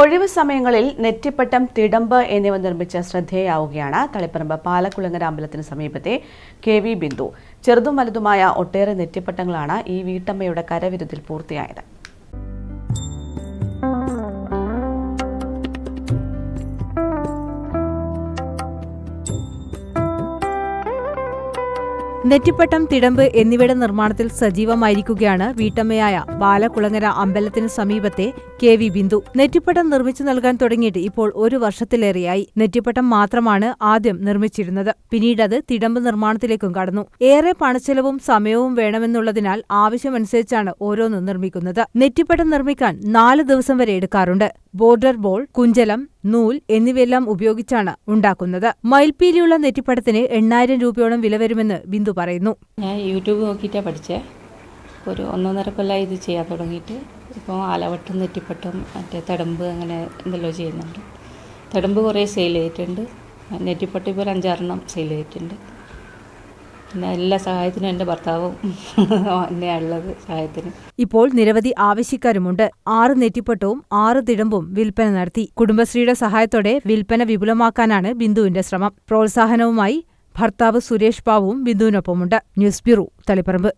ഒഴിവ് സമയങ്ങളിൽ നെറ്റിപ്പട്ടം തിടമ്പ് എന്നിവ നിർമ്മിച്ച ശ്രദ്ധേയാവുകയാണ് തളിപ്പറമ്പ് പാലക്കുളങ്ങര അമ്പലത്തിന് സമീപത്തെ കെ വി ബിന്ദു. ചെറുതും വലുതുമായ ഒട്ടേറെ നെറ്റിപ്പട്ടങ്ങളാണ് ഈ വീട്ടമ്മയുടെ കരവിരുതിൽ പൂർത്തിയായത്. നെറ്റിപ്പട്ടം തിടമ്പ് എന്നിവയുടെ നിർമ്മാണത്തിൽ സജീവമായിരിക്കുകയാണ് വീട്ടമ്മയായ ബാലകുളങ്ങര അമ്പലത്തിന് സമീപത്തെ കെ വി ബിന്ദു. നെറ്റിപ്പട്ടം നിർമ്മിച്ചു നൽകാൻ തുടങ്ങിയിട്ട് ഇപ്പോൾ ഒരു വർഷത്തിലേറെയായി. നെറ്റിപ്പട്ടം മാത്രമാണ് ആദ്യം നിർമ്മിച്ചിരുന്നത്. പിന്നീട് അത് തിടമ്പ് നിർമ്മാണത്തിലേക്കും കടന്നു. ഏറെ പണച്ചെലവും സമയവും വേണമെന്നുള്ളതിനാൽ ആവശ്യമനുസരിച്ചാണ് ഓരോന്നും നിർമ്മിക്കുന്നത്. നെറ്റിപ്പട്ടം നിർമ്മിക്കാൻ നാല് ദിവസം വരെ എടുക്കാറുണ്ട്. ബോർഡർ ബോൾ കുഞ്ചലം നൂൽ എന്നിവയെല്ലാം ഉപയോഗിച്ചാണ് ഉണ്ടാക്കുന്നത്. മയിൽപ്പീലിയുള്ള നെറ്റിപ്പടത്തിന് എണ്ണായിരം രൂപയോളം വില വരുമെന്ന് ബിന്ദു പറയുന്നു. ഞാൻ യൂട്യൂബ് നോക്കിയിട്ടാണ് പഠിച്ചേ. ഒരു ഒന്നൊന്നര കൊല്ലായി ഇത് ചെയ്യാൻ തുടങ്ങിയിട്ട്. ഇപ്പോൾ ആലവട്ടം നെറ്റിപ്പട്ടം മറ്റേ തടമ്പ് അങ്ങനെ എന്തെല്ലോ ചെയ്യുന്നുണ്ട്. തടമ്പ് കുറേ സെയിൽ ചെയ്തിട്ടുണ്ട്. നെറ്റിപ്പട്ടം ഇപ്പോൾ ഒരു അഞ്ചാറെണ്ണം സെയിൽ ചെയ്തിട്ടുണ്ട്. പിന്നെ എല്ലാ സഹായത്തിനും എന്റെ ഭർത്താവും തന്നെയാണുള്ളത് സഹായത്തിന്. ഇപ്പോൾ നിരവധി ആവശ്യക്കാരുമുണ്ട്. ആറ് നെറ്റിപ്പട്ടവും ആറ് തിടമ്പും വിൽപ്പന നടത്തി. കുടുംബശ്രീയുടെ സഹായത്തോടെ വിൽപ്പന വിപുലമാക്കാനാണ് ബിന്ദുവിന്റെ ശ്രമം. പ്രോത്സാഹനവുമായി ഭർത്താവ് സുരേഷ് ബാബുവും ബിന്ദുവിനൊപ്പമുണ്ട്. News bureau Taliparamba.